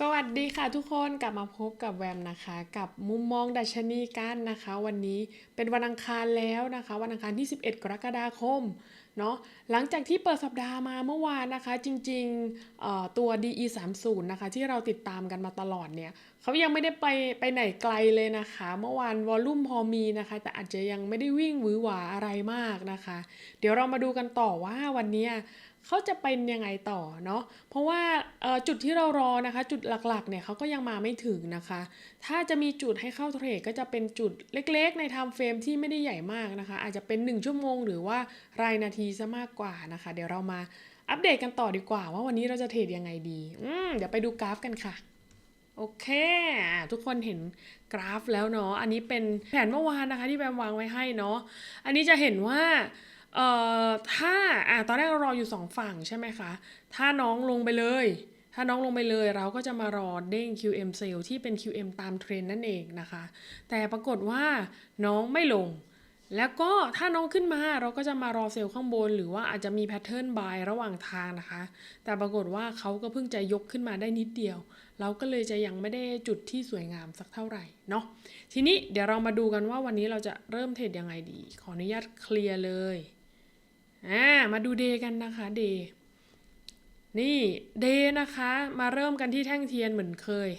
สวัสดีค่ะทุกคนกลับมาพบกับแวมนะคะ กับมุมมองดัชนีกันนะคะ วันนี้เป็นวันอังคารแล้วนะคะ วันอังคารที่ 11 กรกฎาคมเนาะหลังจากที่เปิดสัปดาห์มาเมื่อวานนะคะ จริงๆเอ่อตัว DE 3 0 นะคะที่เราติดตามกันมาตลอดเนี่ย เขายังไม่ได้ไปไปไหนไกลเลยนะคะ เมื่อวานวอลลุ่มพอมีนะคะ แต่อาจจะยังไม่ได้วิ่งหวือหวาอะไรมากนะคะ เดี๋ยวเรามาดูกันต่อว่าวันนี้เขาจะเป็นยังไงต่อเนาะ เพราะว่าจุดที่เรารอนะคะ จุดหลักๆเนี่ยเขาก็ยังมาไม่ถึงนะคะ ถ้าจะมีจุดให้เข้าเทรดก็จะเป็นจุดเล็กๆ ในไทม์เฟรมที่ไม่ได้ใหญ่มากนะคะ อาจจะเป็น 1 ชั่วโมงหรือว่ารายนาทีซะมากกว่านะคะ เดี๋ยวเรามาอัปเดตกันต่อดีกว่าว่าวันนี้เราจะเทรดยังไงดีอืมเดี๋ยวไปดูกราฟกันค่ะ โอเค ทุกคนเห็นกราฟแล้วเนาะ อันนี้เป็นแผนเมื่อวานนะคะที่แบมวางไว้ให้เนาะ อันนี้จะเห็นว่า เอ่อ ถ้า อะตอนแรกเรารออยู่สองฝั่งใช่ไหมคะ ถ้าน้องลงไปเลย ถ้าน้องลงไปเลยเราก็จะมารอเด้ง QM sale ที่เป็น QM ตามเทรนนั่นเองนะคะ แต่ปรากฏว่าน้องไม่ลง แล้วก็ถ้าน้องขึ้นมาเราก็จะมารอเซลล์ข้างบน หรือว่าอาจจะมีแพทเทิร์นบายระหว่างทางนะคะ แต่ปรากฏว่าเขาก็เพิ่งจะยกขึ้นมาได้นิดเดียว เราก็เลยจะยังไม่ได้จุดที่สวยงามสักเท่าไหร่เนาะทีนี้เดี๋ยวเรามาดูกันว่าวันนี้เราจะเริ่มเทรดยังไงดี ขออนุญาตเคลียร์เลยอ่ามาดูเดกันนะคะเดนี่เดนะคะมาเริ่มกันที่แท่งเทียนเหมือนเคย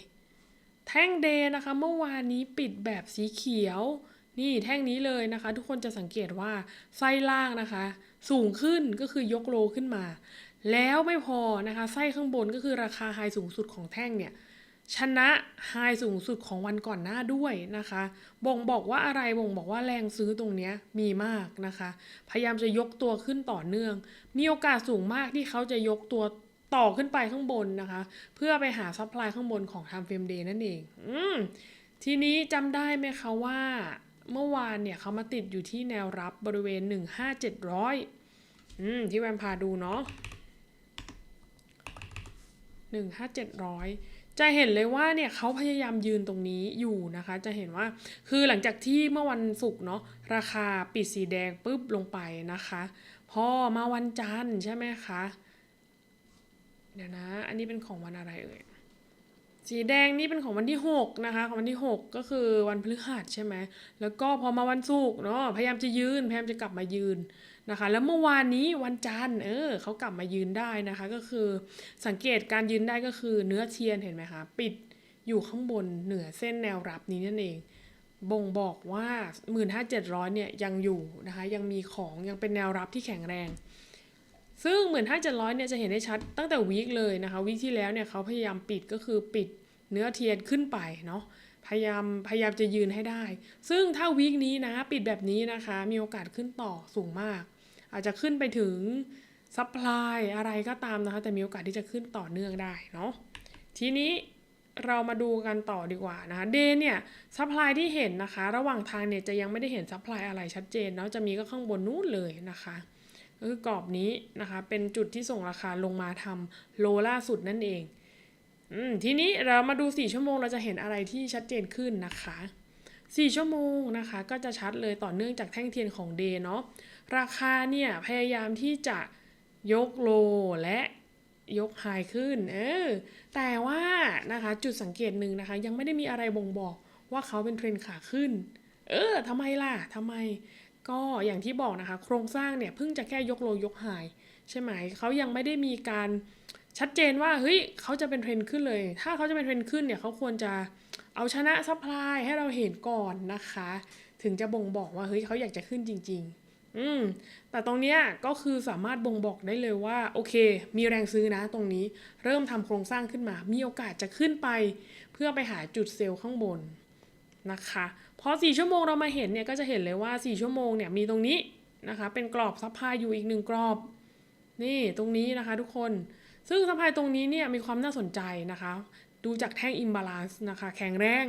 แท่งเดนะคะ เมื่อวานนี้ปิดแบบสีเขียว นี่แท่งนี้เลยนะคะ ทุกคนจะสังเกตว่าไส้ล่างนะคะ สูงขึ้นก็คือยกโลขึ้นมา แล้วไม่พอนะคะไส้ข้างบนก็คือราคาไฮสูงสุดของแท่งเนี่ยชนะไฮสูงสุดของวันก่อนหน้าด้วยนะคะ บ่งบอกว่าอะไรบ่งบอกว่าแรงซื้อตรงนี้มีมากนะคะ พยายามจะยกตัวขึ้นต่อเนื่อง มีโอกาสสูงมากที่เขาจะยกตัวต่อขึ้นไปข้างบนนะคะ เพื่อไปหาซัพพลายข้างบนของ Time Frame Day นั่นเอง อืมทีนี้จำได้ไหมคะว่า เมื่อวานเนี่ยเขามาติดอยู่ที่แนวรับบริเวณ 15700อืมที่แวมพาดูเนาะ15700 จะเห็นเลยว่าเนี่ยเขาพยายามยืนตรงนี้อยู่นะคะ จะเห็นว่าคือหลังจากที่เมื่อวันศุกร์เนาะราคาปิดสีแดงปุ๊บลงไปนะคะ พอมาวันจันทร์ใช่ไหมคะ เดี๋ยวนะ อันนี้เป็นของวันอะไรเอ่ย สีแดงนี่เป็นของวันที่ 6 นะคะ ของวันที่ 6 ก็คือวันพฤหัสใช่ไหมแล้วก็พอมาวันศุกร์เนาะพยายามจะยืนพยายามจะกลับมายืนนะคะ แล้วเมื่อวานนี้วันจันทร์เออเขากลับมายืนได้นะคะ ก็คือสังเกตการยืนได้ก็คือเนื้อเทียนเห็นไหมคะปิดอยู่ข้างบนเหนือเส้นแนวรับนี้นั่นเอง บ่งบอกว่า 15,700เนี่ยยังอยู่นะคะ ยังมีของยังเป็นแนวรับที่แข็งแรง ซึ่ง 15,700เนี่ยจะเห็นได้ชัดตั้งแต่วีคเลยนะคะวีคที่แล้วเนี่ยเขาพยายามปิดก็คือปิดเนื้อเทียนขึ้นไปเนาะพยายามพยายามจะยืนให้ได้ ซึ่งถ้าวีคนี้นะปิดแบบนี้นะคะ มีโอกาสขึ้นต่อสูงมาก อาจจะขึ้นไปถึงซัพพลายอะไรก็ตามนะคะ แต่มีโอกาสที่จะขึ้นต่อเนื่องได้เนาะทีนี้เรามาดูกันต่อดีกว่านะคะเดย์เนี่ยซัพพลายที่เห็นนะคะ ระหว่างทางเนี่ยจะยังไม่ได้เห็นซัพพลายอะไรชัดเจนเนาะจะมีก็ข้างบนนู้นเลยนะคะ ก็คือกรอบนี้นะคะ เป็นจุดที่ส่งราคาลงมาทำโลล่าสุดนั่นเองอทีนี้เรามาดู 4 ชั่วโมงเราจะเห็นอะไรที่ชัดเจนขึ้นนะคะ 4 ชั่วโมงนะคะก็จะชัดเลยต่อเนื่องจากแท่งเทียนของเดย์เนาะราคาเนี่ยพยายามที่จะยกโลและยกไฮขึ้น เออ แต่ว่านะคะจุดสังเกตหนึ่งนะคะ ยังไม่ได้มีอะไรบ่งบอกว่าเขาเป็นเทรนขาขึ้น เออทำไมล่ะทำไม ก็อย่างที่บอกนะคะ โครงสร้างเนี่ยเพิ่งจะแค่ยกโลยกไฮใช่ไหมเขายังไม่ได้มีการชัดเจนว่าเฮ้ยเขาจะเป็นเทรนด์ขึ้นเลย ถ้าเขาจะเป็นเทรนด์ขึ้นเนี่ยเขาควรจะเอาชนะซัพพลายให้เราเห็นก่อนนะคะ ถึงจะบ่งบอกว่าเฮ้ยเขาอยากจะขึ้นจริง ๆ อืมแต่ตรงเนี้ยก็คือสามารถบ่งบอกได้เลยว่าโอเค มีแรงซื้อนะตรงนี้เริ่มทำโครงสร้างขึ้นมา มีโอกาสจะขึ้นไป เพื่อไปหาจุดเซลล์ข้างบนนะคะ พอ 4 ชั่วโมงเรามาเห็นเนี่ยก็จะเห็นเลยว่า 4 ชั่วโมงเนี่ยมีตรงนี้นะคะเป็นกรอบซัพพลายอยู่อีกหนึ่งกรอบ นี่ตรงนี้นะคะทุกคน ซึ่งซัพพลายตรงนี้เนี่ยมีความน่าสนใจนะคะ ดูจากแท่งอิมบาลานซ์นะคะแข็งแรง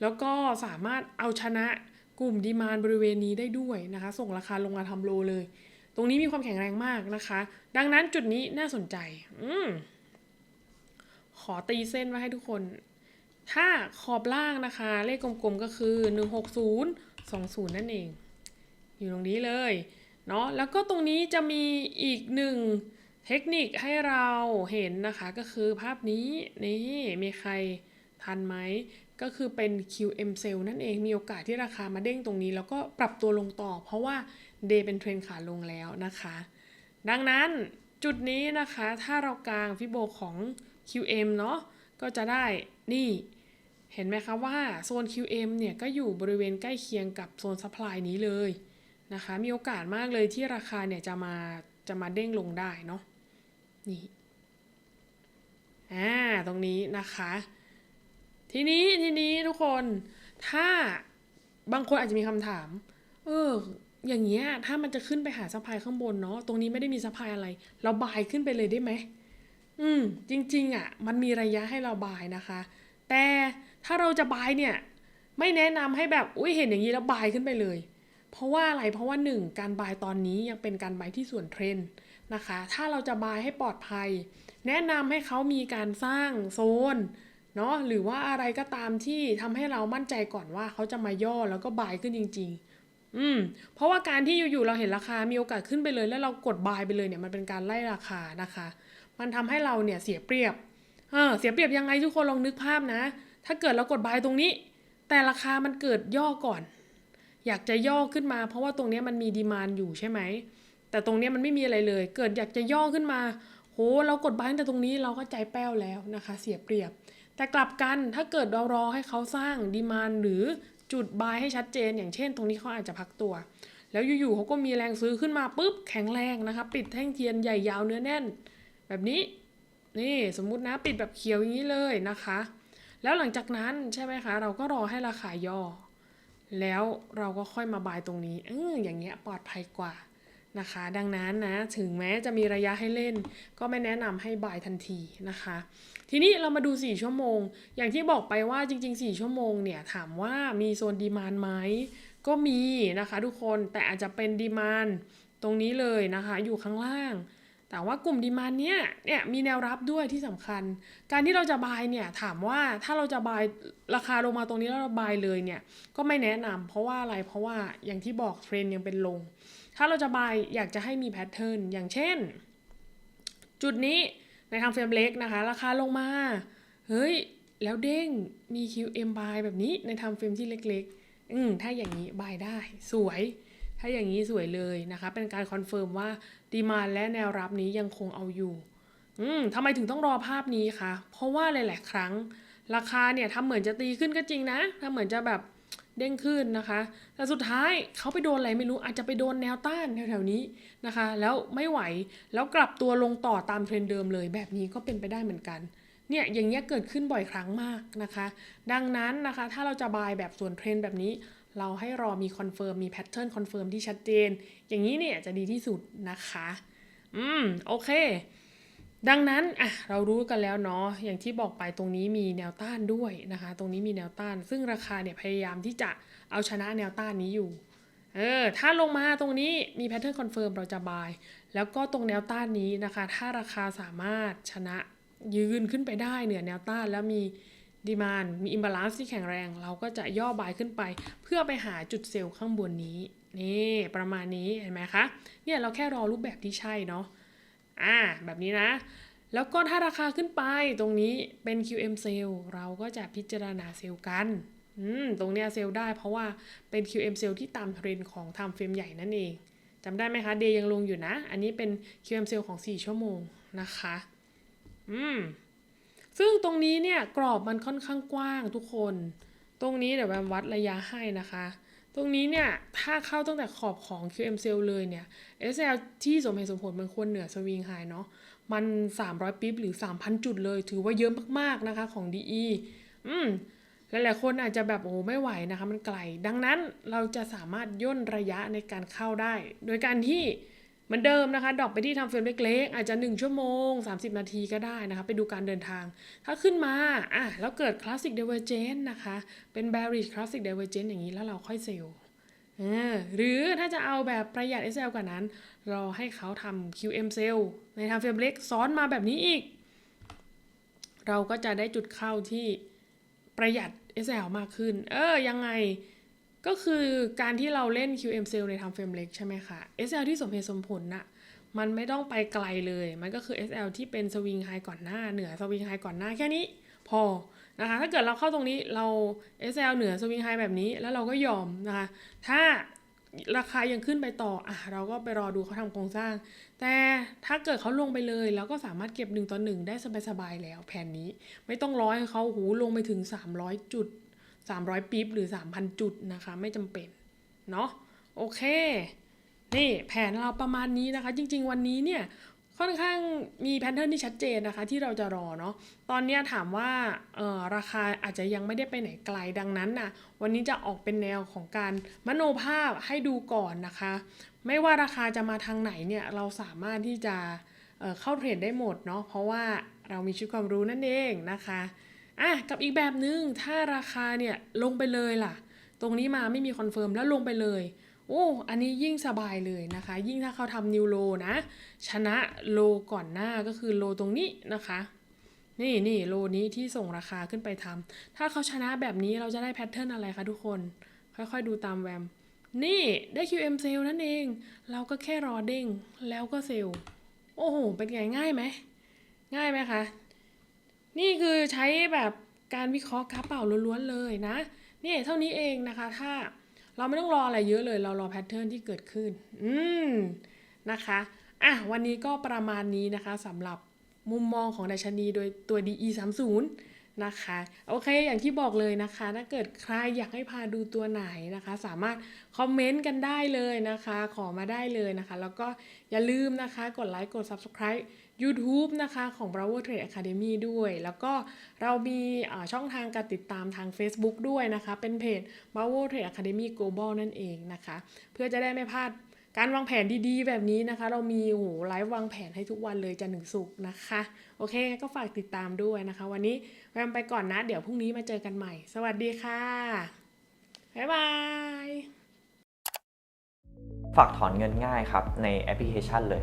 แล้วก็สามารถเอาชนะกลุ่มดีมานบริเวณนี้ได้ด้วยนะคะ ส่งราคาลงมาทำโลเลย ตรงนี้มีความแข็งแรงมากนะคะ ดังนั้นจุดนี้น่าสนใจ อืมขอตีเส้นไว้ให้ทุกคน ถ้าขอบล่างนะคะ เลขกลมๆก็คือ 160 20 นั่นเอง อยู่ตรงนี้เลยเนาะแล้วก็ตรงนี้จะมีอีกหนึ่งเทคนิคให้เราเห็นนะคะก็คือภาพนี้นี่มีใครทันไหมก็คือเป็น QM Cell นั่นเองมีโอกาสที่ราคามาเด้งตรงนี้ แล้วก็ปรับตัวลงต่อ เพราะว่า Day เป็นเทรนขาลงแล้วนะคะ ดังนั้นจุดนี้นะคะถ้าเรากางฟิโบของ QM เนาะก็จะได้นี่ เห็นไหมคะว่าโซน QM เนี่ยก็อยู่บริเวณใกล้เคียงกับโซน supply นี้เลยนะคะ มีโอกาสมากเลยที่ราคาเนี่ยจะมาจะมาเด้งลงได้เนาะ นี่อ่าตรงนี้นะคะ ทีนี้ทีนี้ทุกคนถ้าบางคนอาจจะมีคำถาม เออ อย่างเงี้ยถ้ามันจะขึ้นไปหาซัพายข้างบนเนาะ ตรงนี้ไม่ได้มีซัพายอะไร เราบายขึ้นไปเลยได้ไหม อืม จริง ๆอะ มันมีระยะให้เราบายนะคะ แต่ ถ้าเราจะบายเนี่ย ไม่แนะนำให้แบบอุ้ยเห็นอย่างนี้แล้วบายขึ้นไปเลย เพราะว่าอะไรเพราะว่าหนึ่งการบายตอนนี้ยังเป็นการบายที่ส่วนเทรนนะคะ ถ้าเราจะบายให้ปลอดภัย แนะนำให้เขามีการสร้างโซนเนาะหรือว่าอะไรก็ตามที่ทำให้เรามั่นใจก่อนว่าเขาจะมาย่อแล้วก็บายขึ้นจริง ๆอืมเพราะว่าการที่อยู่ๆเราเห็นราคา มีโอกาสขึ้นไปเลย แล้วเรากดบายไปเลยเนี่ย มันเป็นการไล่ราคานะคะ มันทำให้เราเนี่ยเสียเปรียบ เออ เสียเปรียบยังไงทุกคนลองนึกภาพนะ ถ้าเกิดเรากดบายตรงนี้ แต่ราคามันเกิดย่อก่อน อยากจะย่อขึ้นมา เพราะว่าตรงนี้มันมีดีมานอยู่ใช่ไหม แต่ตรงนี้มันไม่มีอะไรเลย เกิดอยากจะย่อขึ้นมา โห เรากดบายแต่ตรงนี้เราก็ใจแป้วแล้วนะคะ เสียเปรียบ แต่กลับกันถ้าเกิดเรารอให้เขาสร้างดีมานหรือจุดบายให้ชัดเจน อย่างเช่น ตรงนี้เขาอาจจะพักตัว แล้วอยู่ๆเขาก็มีแรงซื้อขึ้นมาปุ๊บแข็งแรงนะคะปิดแท่งเทียนใหญ่ยาวเนื้อแน่น แบบนี้นี่สมมุตินะปิดแบบเขียวอย่างนี้เลยนะคะ แล้วหลังจากนั้นใช่ไหมคะ เราก็รอให้ราคาย่อ แล้วเราก็ค่อยมาบายตรงนี้เอออย่างเงี้ยปลอดภัยกว่านะคะ ดังนั้นนะถึงแม้จะมีระยะให้เล่น ก็ไม่แนะนำให้บายทันทีนะคะ ทีนี้เรามาดู 4 ชั่วโมง อย่างที่บอกไปว่าจริง ๆ 4 ชั่วโมงเนี่ยถามว่ามีโซนดีมานไหมก็มีนะคะทุกคนแต่อาจจะเป็นดีมานตรงนี้เลยนะคะ อยู่ข้างล่าง แต่ว่ากลุ่มดีมานเนี้ยเนี่ยมีแนวรับด้วยที่สำคัญ การที่เราจะบายเนี่ยถามว่าถ้าเราจะบายราคาลงมาตรงนี้แล้วเราบายเลยเนี่ยก็ไม่แนะนำเพราะว่าอะไรเพราะว่าอย่างที่บอกเทรนยังเป็นลง ถ้าเราจะบายอยากจะให้มีแพทเทิร์นอย่างเช่น จุดนี้ในทางเฟรมเล็กนะคะ ราคาลงมาเฮ้ยแล้วเด้งมี QM buy แบบนี้ในทำเฟรมที่เล็กๆ อืมถ้าอย่างนี้บายได้สวย ถ้าอย่างนี้สวยเลยนะคะ เป็นการคอนเฟิร์มว่าดีมานและแนวรับนี้ยังคงเอาอยู่ อืมทำไมถึงต้องรอภาพนี้คะ เพราะว่าหลายๆครั้ง ราคาเนี่ยทำเหมือนจะตีขึ้นก็จริงนะทำเหมือนจะแบบเด้งขึ้นนะคะ แต่สุดท้ายเขาไปโดนอะไรไม่รู้ อาจจะไปโดนแนวต้านแถวๆนี้นะคะ แล้วไม่ไหว แล้วกลับตัวลงต่อตามเทรนเดิมเลย แบบนี้ก็เป็นไปได้เหมือนกัน เนี่ย อย่างเงี้ยเกิดขึ้นบ่อยครั้งมากนะคะ ดังนั้นนะคะ ถ้าเราจะบายแบบส่วนเทรนแบบนี้ เราให้รอมีคอนเฟิร์มมีแพทเทิร์นคอนเฟิร์มที่ชัดเจน อย่างนี้เนี่ยจะดีที่สุดนะคะ อืม โอเค ดังนั้นอะเรารู้กันแล้วเนาะอย่างที่บอกไปตรงนี้มีแนวต้านด้วยนะคะ ตรงนี้มีแนวต้าน ซึ่งราคาเนี่ยพยายามที่จะเอาชนะแนวต้านนี้อยู่เออถ้าลงมาตรงนี้มีแพทเทิร์นคอนเฟิร์มเราจะบาย แล้วก็ตรงแนวต้านนี้นะคะ ถ้าราคาสามารถชนะยืนขึ้นไปได้เหนือแนวต้านแล้วมี ดีมานมีอิมบาลานซ์ที่แข็งแรง เราก็จะย่อบายขึ้นไป เพื่อไปหาจุดเซลล์ข้างบนนี้ นี่ประมาณนี้เห็นไหมคะ เนี่ยเราแค่รอรูปแบบที่ใช่เนาะ อ่าแบบนี้นะ แล้วก็ถ้าราคาขึ้นไปตรงนี้เป็น QM sale เราก็จะพิจารณาเซลล์กัน อืมตรงเนี้ยเซลล์ได้เพราะว่าเป็น QM sale ที่ตามเทรนด์ของ time frame ใหญ่นั่นเองจำได้ไหมคะเดย์ยังลงอยู่นะ อันนี้เป็น QM sale ของ 4 ชั่วโมงนะคะ อืม ซึ่งตรงนี้เนี่ยกรอบมันค่อนข้างกว้างทุกคน ตรงนี้เดี๋ยวแบมวัดระยะให้นะคะ ตรงนี้เนี่ยถ้าเข้าตั้งแต่ขอบของ QM sale เลยเนี่ย SL ที่สมเหตุสมผลมันควรเหนือสวิงไฮเนาะ มัน 300 ปิ๊บหรือ 3,000 จุดเลย ถือว่าเยอะมากๆนะคะของ DE อืมหลายๆคนอาจจะแบบโอ้ไม่ไหวนะคะ มันไกล ดังนั้นเราจะสามารถย่นระยะในการเข้าได้ โดยการที่ มือนเดิมนะคะ ดรอปไปที่ทำเฟรมเล็กๆ อาจจะ 1 ชั่วโมง 30 นาทีก็ได้นะคะ ไปดูการเดินทาง ถ้าขึ้นมาอะแล้วเกิด Classic Divergence นะคะ เป็น Bearish Classic Divergence อย่างนี้แล้วเราค่อยเซลล์หรือถ้าจะเอาแบบประหยัด SL กว่านั้นรอให้เขาทำ QM sale ในทำเฟรมเล็กซ้อนมาแบบนี้อีก เราก็จะได้จุดเข้าที่ประหยัด SL มากขึ้น เออยังไง ก็คือการที่เราเล่น QM sale ในทำเฟรมเล็กใช่ไหมคะ SL ที่สมเหตุสมผลน่ะมันไม่ต้องไปไกลเลย มันก็คือ SL ที่เป็นสวิงไฮก่อนหน้า เหนือสวิงไฮก่อนหน้าแค่นี้พอนะคะถ้าเกิดเราเข้าตรงนี้เรา SL เหนือสวิงไฮแบบนี้แล้วเราก็ยอมนะคะถ้าราคายังขึ้นไปต่ออะเราก็ไปรอดูเขาทำโครงสร้าง แต่ถ้าเกิดเขาลงไปเลยเราก็สามารถเก็บ1ต่อ1ได้สบายๆแล้วแผนนี้ ไม่ต้องร้อยเขาหูลงไปถึง 300 จุด 300ปีบหรือ 3,000 จุดนะคะ ไม่จำเป็น เนาะโอเค นี่แผนเราประมาณนี้นะคะ จริง ๆ วันนี้เนี่ยค่อนข้างมีแพทเทิร์นที่ชัดเจนนะคะที่เราจะรอเนาะตอนนี้ถามว่าราคาอาจจะยังไม่ได้ไปไหนไกลดังนั้นนะวันนี้จะออกเป็นแนวของการมโนภาพให้ดูก่อนนะคะ ไม่ว่าราคาจะมาทางไหนเนี่ยเราสามารถที่จะเเข้าเทรดได้หมดเนาะเพราะว่าเรามีชุดความรู้นั่นเองนะคะ อะกับอีกแบบนึงถ้าราคาเนี่ยลงไปเลยล่ะ ตรงนี้มาไม่มีคอนเฟิร์มแล้วลงไปเลย โอ้ อันนี้ยิ่งสบายเลยนะคะ ยิ่งถ้าเขาทำนิวโลนะ ชนะโลก่อนหน้าก็คือโลตรงนี้นะคะนี่นี่โลนี้ที่ส่งราคาขึ้นไปทำถ้าเขาชนะแบบนี้เราจะได้แพทเทิร์นอะไรคะทุกคน ค่อยๆดูตามแวม นี่ได้ QM เซลนั่นเอง เราก็แค่รอเด้งแล้วก็เซลล์โอ้โห เป็นไงง่ายไหม ง่ายไหมคะ นี่คือใช้แบบการวิเคราะห์กราฟเปล่าล้วนๆเลยนะนี่เท่านี้เองนะคะถ้าเราไม่ต้องรออะไรเยอะเลย เรารอแพทเทิร์นที่เกิดขึ้น อืมนะคะอะวันนี้ก็ประมาณนี้นะคะสำหรับมุมมองของดัชนีโดยตัว DE 3 0นะคะ โอเค อย่างที่บอกเลยนะคะ ถ้าเกิดใครอยากให้พาดูตัวไหนนะคะ สามารถคอมเมนต์กันได้เลยนะคะ ขอมาได้เลยนะคะ แล้วก็อย่าลืมนะคะ กดไลค์ กด Subscribe YouTube นะคะของ Bravo Trade Academy ด้วย แล้วก็เรามีช่องทางการติดตามทาง Facebook ด้วยนะคะ เป็นเพจ Bravo Trade Academy Global นั่นเองนะคะ เพื่อจะได้ไม่พลาดการวางแผนดีๆ แบบนี้นะคะ เรามีโอ้โหไลฟ์วางแผนให้ทุกวันเลยจันถึงศุกนะคะ โอเคก็ฝากติดตามด้วยนะคะ วันนี้แวมไปก่อนนะ เดี๋ยวพรุ่งนี้มาเจอกันใหม่ สวัสดีค่ะ บ๊ายบายฝากถอนเงินง่ายครับ ในแอปพลิเคชันเลย